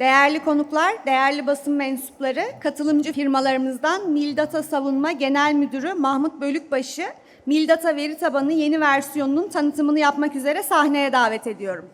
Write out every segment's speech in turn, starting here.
Değerli konuklar, değerli basın mensupları, katılımcı firmalarımızdan Mildata Savunma Genel Müdürü Mahmut Bölükbaşı, Mildata veri tabanı yeni versiyonunun tanıtımını yapmak üzere sahneye davet ediyorum.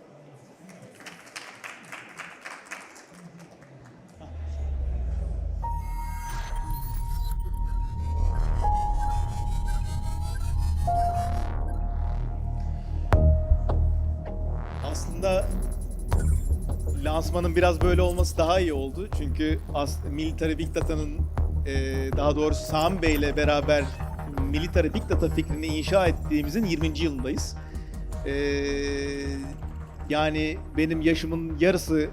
Lansmanın biraz böyle olması daha iyi oldu. Çünkü as Military Big Data'nın e, daha doğrusu Sami Bey ile beraber Military Big Data fikrini inşa ettiğimizin 20. yılındayız. E, yani benim yaşımın yarısı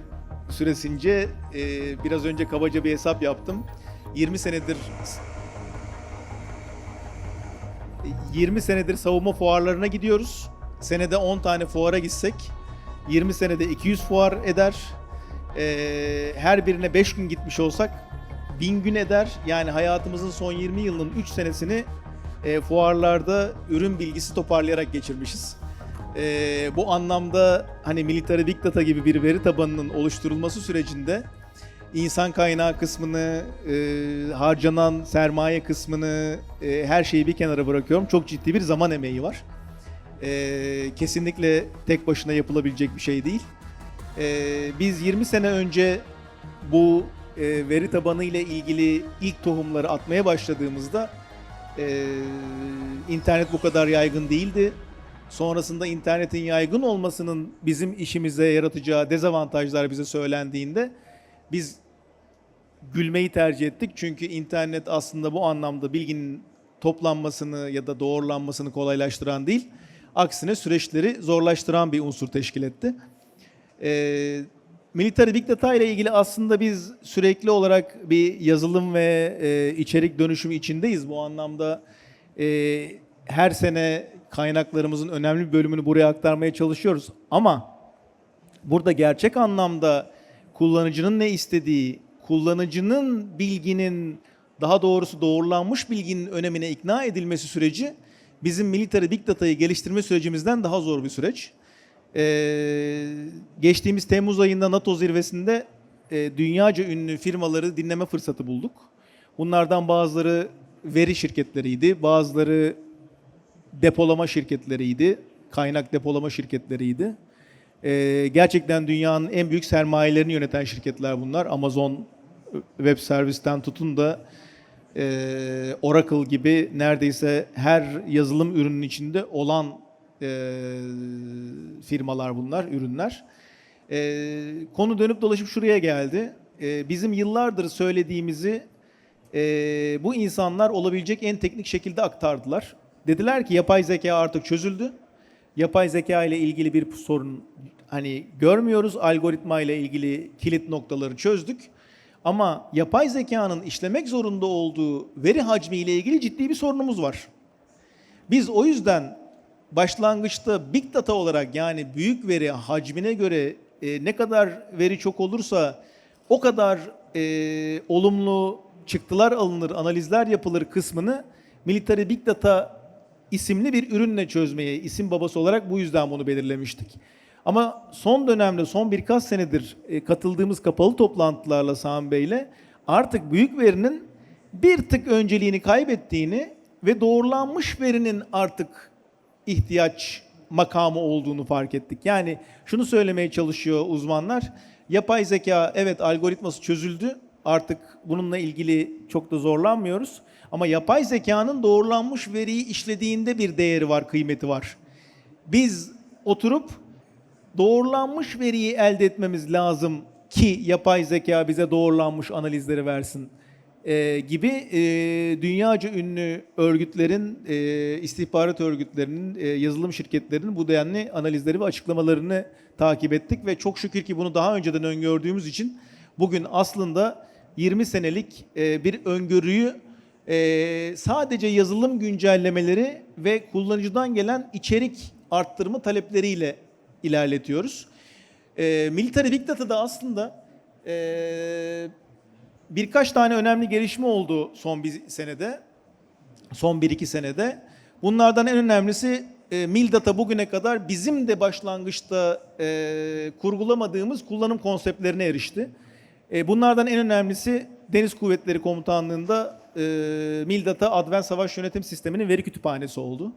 süresince e, biraz önce kabaca bir hesap yaptım. 20 senedir 20 senedir savunma fuarlarına gidiyoruz. Senede 10 tane fuara gitsek 20 senede 200 fuar eder. Ee, her birine 5 gün gitmiş olsak 1000 gün eder. Yani hayatımızın son 20 yılının 3 senesini e, fuarlarda ürün bilgisi toparlayarak geçirmişiz. Ee, bu anlamda hani Military Big Data gibi bir veri tabanının oluşturulması sürecinde insan kaynağı kısmını, e, harcanan sermaye kısmını, e, her şeyi bir kenara bırakıyorum. Çok ciddi bir zaman emeği var. E, kesinlikle tek başına yapılabilecek bir şey değil. E, biz 20 sene önce bu e, veri tabanı ile ilgili ilk tohumları atmaya başladığımızda e, internet bu kadar yaygın değildi. Sonrasında internetin yaygın olmasının bizim işimize yaratacağı dezavantajlar bize söylendiğinde biz gülmeyi tercih ettik. Çünkü internet aslında bu anlamda bilginin toplanmasını ya da doğrulanmasını kolaylaştıran değil, aksine süreçleri zorlaştıran bir unsur teşkil etti. Ee, Military Big Data ile ilgili aslında biz sürekli olarak bir yazılım ve e, içerik dönüşümü içindeyiz. Bu anlamda e, her sene kaynaklarımızın önemli bir bölümünü buraya aktarmaya çalışıyoruz. Ama burada gerçek anlamda kullanıcının ne istediği, kullanıcının bilginin daha doğrusu doğrulanmış bilginin önemine ikna edilmesi süreci bizim Military Big Data'yı geliştirme sürecimizden daha zor bir süreç. Ee, geçtiğimiz Temmuz ayında NATO zirvesinde e, dünyaca ünlü firmaları dinleme fırsatı bulduk. Bunlardan bazıları veri şirketleriydi, bazıları depolama şirketleriydi, kaynak depolama şirketleriydi. Ee, gerçekten dünyanın en büyük sermayelerini yöneten şirketler bunlar. Amazon Web Service'ten tutun da e, Oracle gibi neredeyse her yazılım ürünün içinde olan e, firmalar bunlar, ürünler. E, konu dönüp dolaşıp şuraya geldi. E, bizim yıllardır söylediğimizi e, bu insanlar olabilecek en teknik şekilde aktardılar. Dediler ki yapay zeka artık çözüldü. Yapay zeka ile ilgili bir sorun hani görmüyoruz. Algoritma ile ilgili kilit noktaları çözdük. Ama yapay zekanın işlemek zorunda olduğu veri hacmi ile ilgili ciddi bir sorunumuz var. Biz o yüzden başlangıçta big data olarak yani büyük veri hacmine göre e, ne kadar veri çok olursa o kadar e, olumlu çıktılar alınır, analizler yapılır kısmını Military Big Data isimli bir ürünle çözmeye isim babası olarak bu yüzden bunu belirlemiştik. Ama son dönemde, son birkaç senedir e, katıldığımız kapalı toplantılarla Sami Bey'le artık büyük verinin bir tık önceliğini kaybettiğini ve doğrulanmış verinin artık ihtiyaç makamı olduğunu fark ettik. Yani şunu söylemeye çalışıyor uzmanlar. Yapay zeka evet algoritması çözüldü. Artık bununla ilgili çok da zorlanmıyoruz. Ama yapay zekanın doğrulanmış veriyi işlediğinde bir değeri var, kıymeti var. Biz oturup doğrulanmış veriyi elde etmemiz lazım ki yapay zeka bize doğrulanmış analizleri versin e, gibi e, dünyaca ünlü örgütlerin, e, istihbarat örgütlerinin, e, yazılım şirketlerinin bu denli analizleri ve açıklamalarını takip ettik ve çok şükür ki bunu daha önceden öngördüğümüz için bugün aslında 20 senelik e, bir öngörüyü e, sadece yazılım güncellemeleri ve kullanıcıdan gelen içerik arttırma talepleriyle ilerletiyoruz. E, Military Big Data'da aslında e, birkaç tane önemli gelişme oldu son bir senede. Son bir iki senede. Bunlardan en önemlisi e, Mildata bugüne kadar bizim de başlangıçta e, kurgulamadığımız kullanım konseptlerine erişti. E, bunlardan en önemlisi Deniz Kuvvetleri Komutanlığı'nda e, Mildata Advent Savaş Yönetim Sistemi'nin veri kütüphanesi oldu.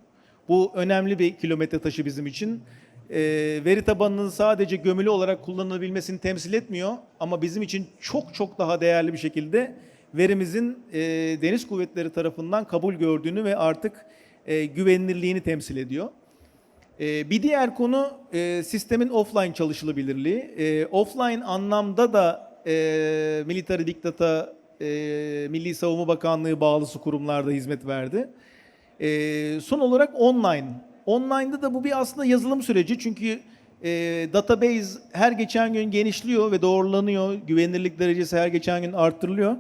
Bu önemli bir kilometre taşı bizim için. E, veri tabanının sadece gömülü olarak kullanılabilmesini temsil etmiyor ama bizim için çok çok daha değerli bir şekilde verimizin e, Deniz Kuvvetleri tarafından kabul gördüğünü ve artık e, güvenilirliğini temsil ediyor. E, bir diğer konu e, sistemin offline çalışılabilirliği. E, offline anlamda da e, Military Big Data, e, Milli Savunma Bakanlığı bağlısı kurumlarda hizmet verdi. E, son olarak online. Online'da da bu bir aslında yazılım süreci çünkü e, database her geçen gün genişliyor ve doğrulanıyor. Güvenilirlik derecesi her geçen gün arttırılıyor.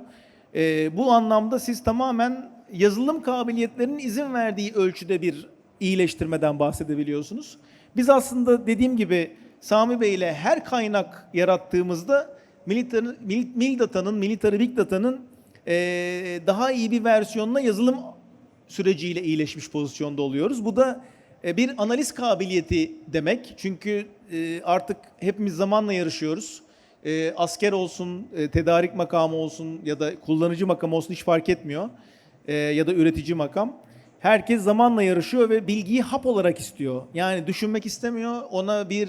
E, bu anlamda siz tamamen yazılım kabiliyetlerinin izin verdiği ölçüde bir iyileştirmeden bahsedebiliyorsunuz. Biz aslında dediğim gibi Sami Bey ile her kaynak yarattığımızda Military, Mil- Mildata'nın, Military Big Data'nın e, daha iyi bir versiyonuna yazılım süreciyle iyileşmiş pozisyonda oluyoruz. Bu da bir analiz kabiliyeti demek. Çünkü e, artık hepimiz zamanla yarışıyoruz. E, Asker olsun, e, tedarik makamı olsun ya da kullanıcı makamı olsun hiç fark etmiyor. E, Ya da üretici makam. Herkes zamanla yarışıyor ve bilgiyi hap olarak istiyor. Yani düşünmek istemiyor. Ona bir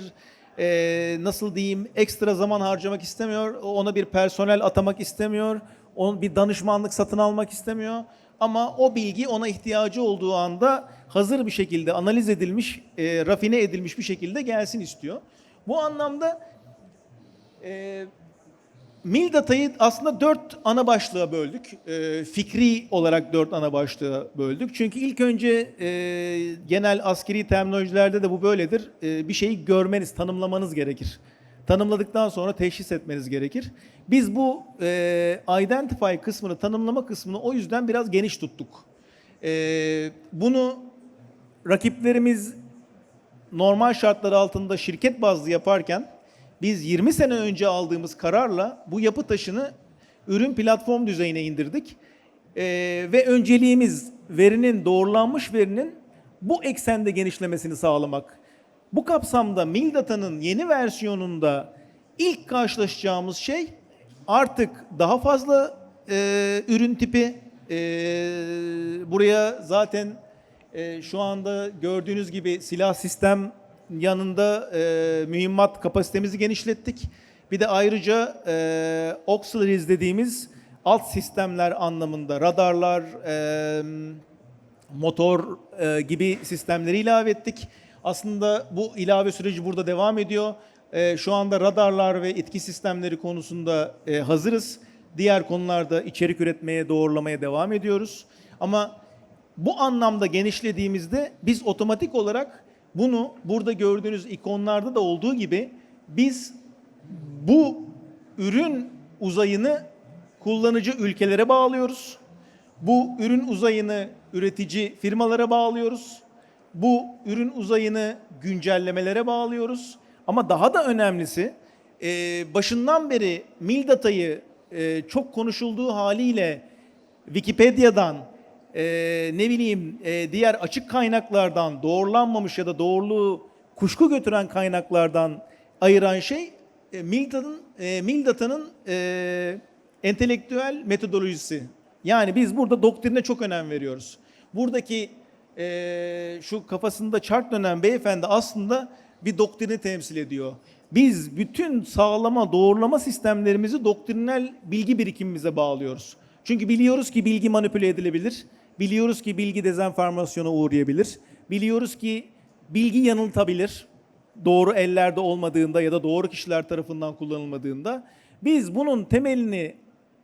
e, nasıl diyeyim ekstra zaman harcamak istemiyor. Ona bir personel atamak istemiyor. On bir danışmanlık satın almak istemiyor. Ama o bilgi ona ihtiyacı olduğu anda hazır bir şekilde analiz edilmiş, e, rafine edilmiş bir şekilde gelsin istiyor. Bu anlamda e, Mil datayı aslında dört ana başlığa böldük. E, fikri olarak dört ana başlığa böldük. Çünkü ilk önce e, genel askeri terminolojilerde de bu böyledir. E, bir şeyi görmeniz, tanımlamanız gerekir. Tanımladıktan sonra teşhis etmeniz gerekir. Biz bu e, identify kısmını, tanımlama kısmını o yüzden biraz geniş tuttuk. E, bunu rakiplerimiz normal şartlar altında şirket bazlı yaparken biz 20 sene önce aldığımız kararla bu yapı taşını ürün platform düzeyine indirdik. Ee, ve önceliğimiz verinin doğrulanmış verinin bu eksende genişlemesini sağlamak. Bu kapsamda Mildata'nın yeni versiyonunda ilk karşılaşacağımız şey artık daha fazla e, ürün tipi. E, buraya zaten e, şu anda gördüğünüz gibi silah sistem yanında e, mühimmat kapasitemizi genişlettik. Bir de ayrıca e, auxiliaries dediğimiz alt sistemler anlamında radarlar, e, motor e, gibi sistemleri ilave ettik. Aslında bu ilave süreci burada devam ediyor. E, şu anda radarlar ve etki sistemleri konusunda e, hazırız. Diğer konularda içerik üretmeye, doğrulamaya devam ediyoruz. Ama bu anlamda genişlediğimizde biz otomatik olarak bunu burada gördüğünüz ikonlarda da olduğu gibi biz bu ürün uzayını kullanıcı ülkelere bağlıyoruz. Bu ürün uzayını üretici firmalara bağlıyoruz. Bu ürün uzayını güncellemelere bağlıyoruz. Ama daha da önemlisi e, başından beri Mildata'yı e, çok konuşulduğu haliyle Wikipedia'dan e, ne bileyim diğer açık kaynaklardan doğrulanmamış ya da doğruluğu kuşku götüren kaynaklardan ayıran şey e, Mildata'nın entelektüel metodolojisi. Yani biz burada doktrine çok önem veriyoruz. Buradaki e, şu kafasında çark dönen beyefendi aslında bir doktrini temsil ediyor. Biz bütün sağlama, doğrulama sistemlerimizi doktrinal bilgi birikimimize bağlıyoruz. Çünkü biliyoruz ki bilgi manipüle edilebilir. Biliyoruz ki bilgi dezenformasyona uğrayabilir. Biliyoruz ki bilgi yanıltabilir. Doğru ellerde olmadığında ya da doğru kişiler tarafından kullanılmadığında. Biz bunun temelini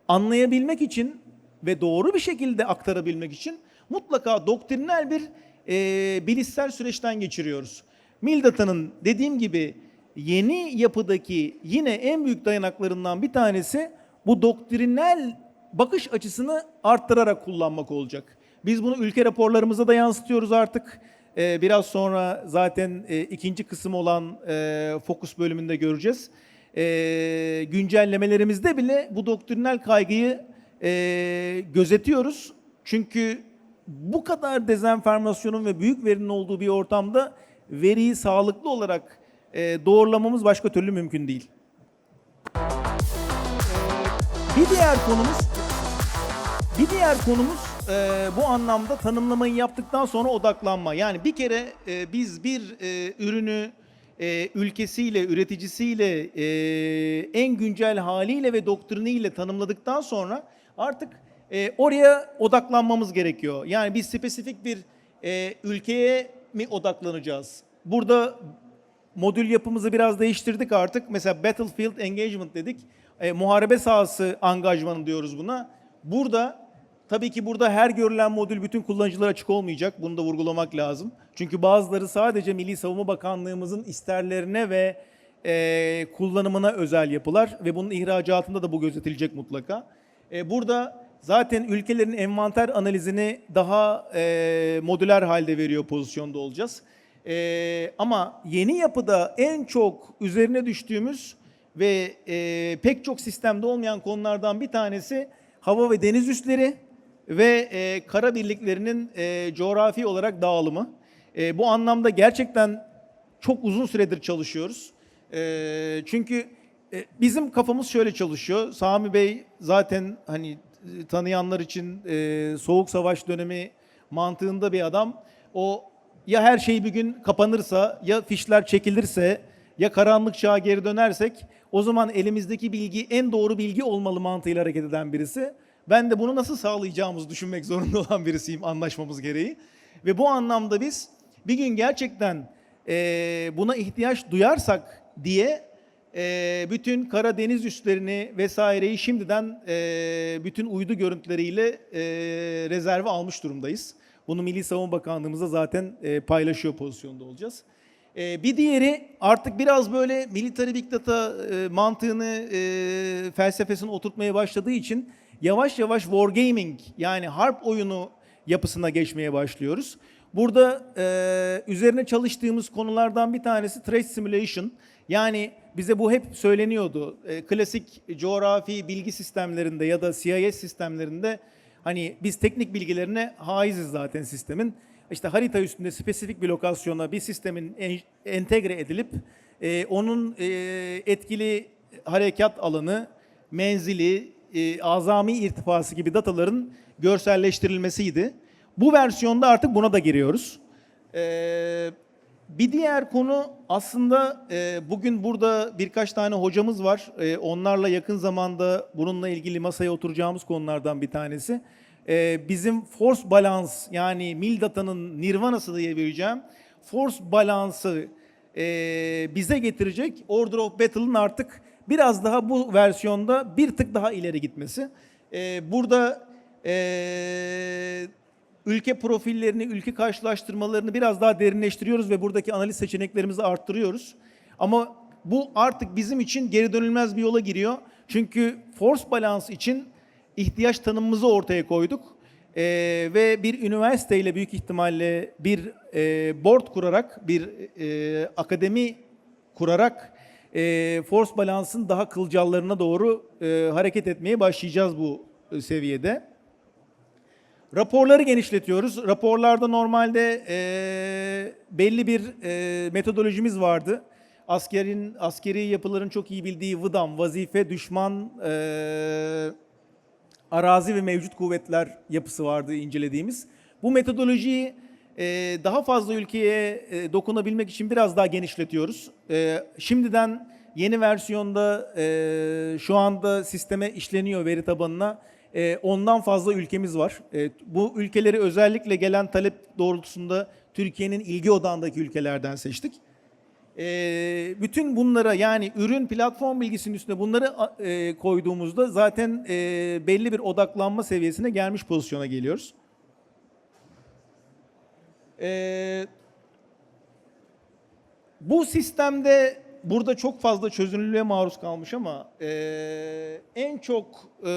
anlayabilmek için ve doğru bir şekilde aktarabilmek için mutlaka doktrinal bir e, bilişsel süreçten geçiriyoruz. Mildata'nın dediğim gibi yeni yapıdaki yine en büyük dayanaklarından bir tanesi bu doktrinal bakış açısını arttırarak kullanmak olacak. Biz bunu ülke raporlarımıza da yansıtıyoruz artık. Ee, biraz sonra zaten e, ikinci kısım olan e, fokus bölümünde göreceğiz. E, güncellemelerimizde bile bu doktrinal kaygıyı e, gözetiyoruz. Çünkü bu kadar dezenformasyonun ve büyük verinin olduğu bir ortamda veriyi sağlıklı olarak e, doğrulamamız başka türlü mümkün değil. Bir diğer konumuz bir diğer konumuz e, bu anlamda tanımlamayı yaptıktan sonra odaklanma. Yani bir kere e, biz bir e, ürünü e, ülkesiyle, üreticisiyle, e, en güncel haliyle ve doktriniyle tanımladıktan sonra artık e, oraya odaklanmamız gerekiyor. Yani biz spesifik bir e, ülkeye mi odaklanacağız? Burada modül yapımızı biraz değiştirdik artık. Mesela Battlefield Engagement dedik. E, muharebe sahası angajmanı diyoruz buna. Burada tabii ki burada her görülen modül bütün kullanıcılara açık olmayacak. Bunu da vurgulamak lazım. Çünkü bazıları sadece Milli Savunma Bakanlığımızın isterlerine ve e, kullanımına özel yapılar ve bunun ihracatında da bu gözetilecek mutlaka. E, burada zaten ülkelerin envanter analizini daha e, modüler halde veriyor pozisyonda olacağız. Ee, ama yeni yapıda en çok üzerine düştüğümüz ve e, pek çok sistemde olmayan konulardan bir tanesi hava ve deniz üsleri ve e, kara birliklerinin e, coğrafi olarak dağılımı. E, bu anlamda gerçekten çok uzun süredir çalışıyoruz. E, çünkü e, bizim kafamız şöyle çalışıyor. Sami Bey zaten hani e, tanıyanlar için e, Soğuk Savaş dönemi mantığında bir adam. O ya her şey bir gün kapanırsa, ya fişler çekilirse, ya karanlık çağa geri dönersek o zaman elimizdeki bilgi en doğru bilgi olmalı mantığıyla hareket eden birisi. Ben de bunu nasıl sağlayacağımızı düşünmek zorunda olan birisiyim anlaşmamız gereği. Ve bu anlamda biz bir gün gerçekten eee, buna ihtiyaç duyarsak diye eee, bütün Karadeniz üslerini vesaireyi şimdiden eee, bütün uydu görüntüleriyle eee, rezerve almış durumdayız. Bunu Milli Savunma Bakanlığımızda zaten eee, paylaşıyor pozisyonda olacağız. Eee, bir diğeri artık biraz böyle military big data eee, mantığını, eee, felsefesini oturtmaya başladığı için yavaş yavaş wargaming yani harp oyunu yapısına geçmeye başlıyoruz. Burada eee, üzerine çalıştığımız konulardan bir tanesi trace simulation. Yani bize bu hep söyleniyordu. Eee, klasik coğrafi bilgi sistemlerinde ya da CIS sistemlerinde hani biz teknik bilgilerine haiziz zaten sistemin. İşte harita üstünde spesifik bir lokasyona bir sistemin en- entegre edilip eee, onun eee, etkili harekat alanı, menzili, e, azami irtifası gibi dataların görselleştirilmesiydi. Bu versiyonda artık buna da giriyoruz. Ee, bir diğer konu aslında e, bugün burada birkaç tane hocamız var. E, onlarla yakın zamanda bununla ilgili masaya oturacağımız konulardan bir tanesi. E, bizim force balance yani mil datanın nirvanası diyebileceğim force balansı e, bize getirecek Order of Battle'ın artık biraz daha bu versiyonda bir tık daha ileri gitmesi. E, burada e, ülke profillerini, ülke karşılaştırmalarını biraz daha derinleştiriyoruz ve buradaki analiz seçeneklerimizi arttırıyoruz. Ama bu artık bizim için geri dönülmez bir yola giriyor. Çünkü force balance için ihtiyaç tanımımızı ortaya koyduk. Ee, ve bir üniversiteyle büyük ihtimalle bir e, board kurarak, bir e, akademi kurarak e, force balance'ın daha kılcallarına doğru e, hareket etmeye başlayacağız bu e, seviyede. Raporları genişletiyoruz. Raporlarda normalde e, belli bir e, metodolojimiz vardı. Askerin askeri yapıların çok iyi bildiği VIDAM, vazife, düşman, e, arazi ve mevcut kuvvetler yapısı vardı incelediğimiz. Bu metodolojiyi e, daha fazla ülkeye e, dokunabilmek için biraz daha genişletiyoruz. E, şimdiden yeni versiyonda e, şu anda sisteme işleniyor veri tabanına. E, ondan fazla ülkemiz var. E, bu ülkeleri özellikle gelen talep doğrultusunda Türkiye'nin ilgi odağındaki ülkelerden seçtik. E, bütün bunlara yani ürün platform bilgisinin üstüne bunları e, koyduğumuzda zaten e, belli bir odaklanma seviyesine gelmiş pozisyona geliyoruz. E, bu sistemde burada çok fazla çözünürlüğe maruz kalmış ama e, en çok e,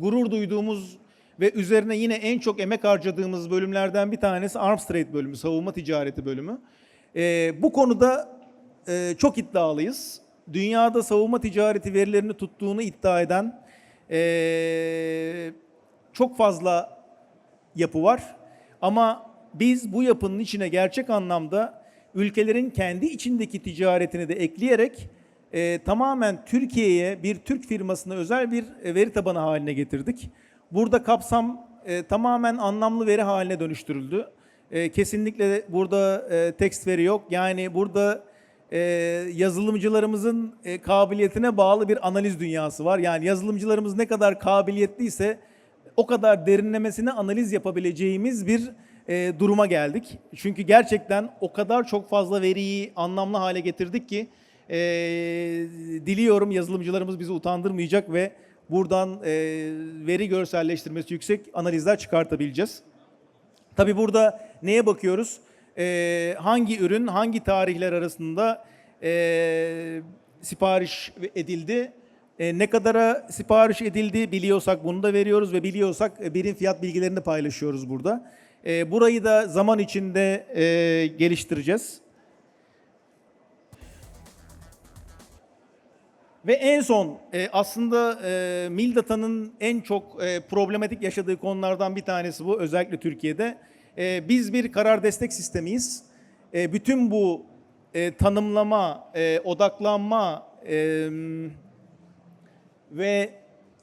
gurur duyduğumuz ve üzerine yine en çok emek harcadığımız bölümlerden bir tanesi Arms Trade bölümü, savunma ticareti bölümü. E, bu konuda e, çok iddialıyız. Dünyada savunma ticareti verilerini tuttuğunu iddia eden e, çok fazla yapı var. Ama biz bu yapının içine gerçek anlamda ülkelerin kendi içindeki ticaretini de ekleyerek e, tamamen Türkiye'ye bir Türk firmasına özel bir e, veri tabanı haline getirdik. Burada kapsam e, tamamen anlamlı veri haline dönüştürüldü. E, kesinlikle burada e, tekst veri yok. Yani burada e, yazılımcılarımızın e, kabiliyetine bağlı bir analiz dünyası var. Yani yazılımcılarımız ne kadar kabiliyetliyse o kadar derinlemesine analiz yapabileceğimiz bir e, duruma geldik. Çünkü gerçekten o kadar çok fazla veriyi anlamlı hale getirdik ki e, diliyorum yazılımcılarımız bizi utandırmayacak ve buradan e, veri görselleştirmesi yüksek analizler çıkartabileceğiz. Tabii burada neye bakıyoruz? Ee, hangi ürün hangi tarihler arasında ee, sipariş edildi? Ee, ne kadara sipariş edildi biliyorsak bunu da veriyoruz ve biliyorsak e, birim fiyat bilgilerini paylaşıyoruz burada. Ee, burayı da zaman içinde ee, geliştireceğiz. Ve en son e, aslında e, Mildata'nın en çok e, problematik yaşadığı konulardan bir tanesi bu özellikle Türkiye'de. E, biz bir karar destek sistemiyiz. E, bütün bu e, tanımlama, e, odaklanma e, ve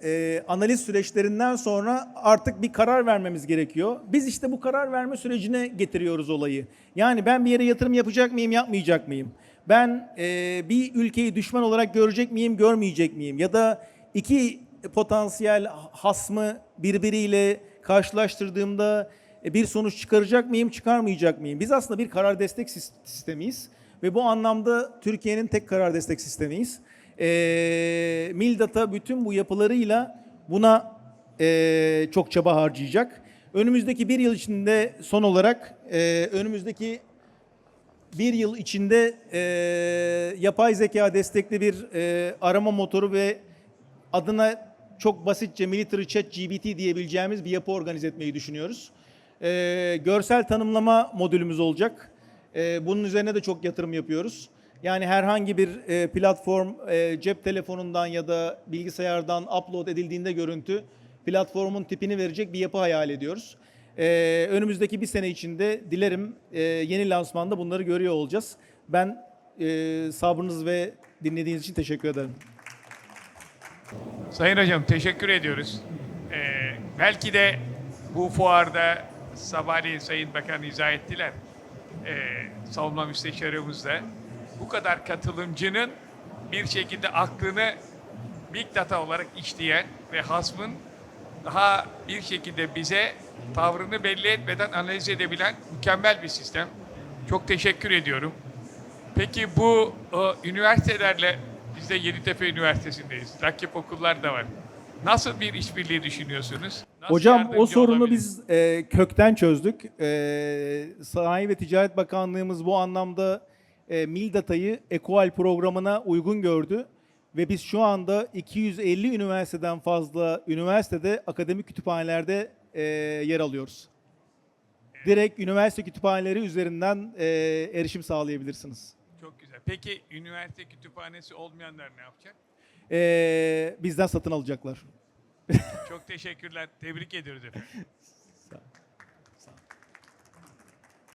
e, analiz süreçlerinden sonra artık bir karar vermemiz gerekiyor. Biz işte bu karar verme sürecine getiriyoruz olayı. Yani ben bir yere yatırım yapacak mıyım, yapmayacak mıyım? Ben e, bir ülkeyi düşman olarak görecek miyim, görmeyecek miyim? Ya da iki potansiyel hasmı birbiriyle karşılaştırdığımda e, bir sonuç çıkaracak mıyım, çıkarmayacak mıyım? Biz aslında bir karar destek sis- sistemiyiz ve bu anlamda Türkiye'nin tek karar destek sistemiyiz. E, Mildata bütün bu yapılarıyla buna e, çok çaba harcayacak. Önümüzdeki bir yıl içinde son olarak e, önümüzdeki bir yıl içinde e, yapay zeka destekli bir arama motoru ve adına çok basitçe Military Chat GBT diyebileceğimiz bir yapı organize etmeyi düşünüyoruz. E, görsel tanımlama modülümüz olacak. E, bunun üzerine de çok yatırım yapıyoruz. Yani herhangi bir e, platform e, cep telefonundan ya da bilgisayardan upload edildiğinde görüntü platformun tipini verecek bir yapı hayal ediyoruz. Ee, önümüzdeki bir sene içinde dilerim e, yeni lansmanda bunları görüyor olacağız. Ben e, sabrınız ve dinlediğiniz için teşekkür ederim. Sayın Hocam teşekkür ediyoruz. Belki de bu fuarda sabahleyin Sayın Bakan izah ettiler. Ee, savunma müsteşarımız da bu kadar katılımcının bir şekilde aklını Big Data olarak işleyen ve hasmın daha bir şekilde bize tavrını belli etmeden analiz edebilen mükemmel bir sistem. Çok teşekkür ediyorum. Peki bu e, üniversitelerle biz de Yeditepe Üniversitesi'ndeyiz. Rakip okullar da var. Nasıl bir işbirliği düşünüyorsunuz? Nasıl Hocam o sorunu olabiliriz? biz e, kökten çözdük. E, Sanayi ve Ticaret Bakanlığımız bu anlamda e, Mildata'yı EQUAL programına uygun gördü. Ve biz şu anda 250 üniversiteden fazla üniversitede akademik kütüphanelerde e, yer alıyoruz. Direkt üniversite kütüphaneleri üzerinden e, erişim sağlayabilirsiniz. Çok güzel. Peki üniversite kütüphanesi olmayanlar ne yapacak? E, bizden satın alacaklar. Çok teşekkürler. Tebrik ediyoruz efendim.